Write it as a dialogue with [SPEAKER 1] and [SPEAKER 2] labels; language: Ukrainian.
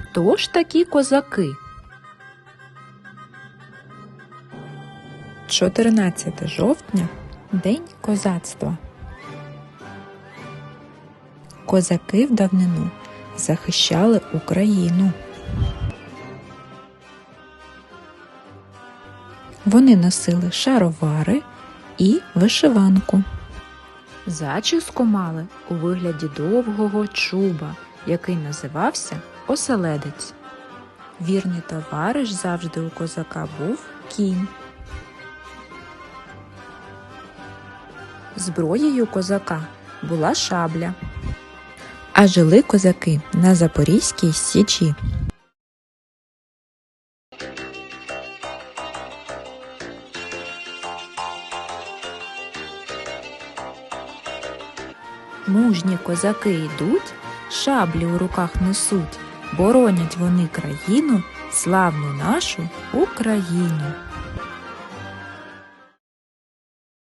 [SPEAKER 1] Хто ж такі козаки? 14 жовтня День козацтва. Козаки в давнину захищали Україну. Вони носили шаровари і вишиванку. Зачіску мали у вигляді довгого чуба, який називався оселедець. Вірний товариш завжди у козака був кінь. Зброєю козака була шабля. А жили козаки на Запорізькій січі. Мужні козаки йдуть, шаблі у руках несуть, боронять вони країну, славну нашу Україну.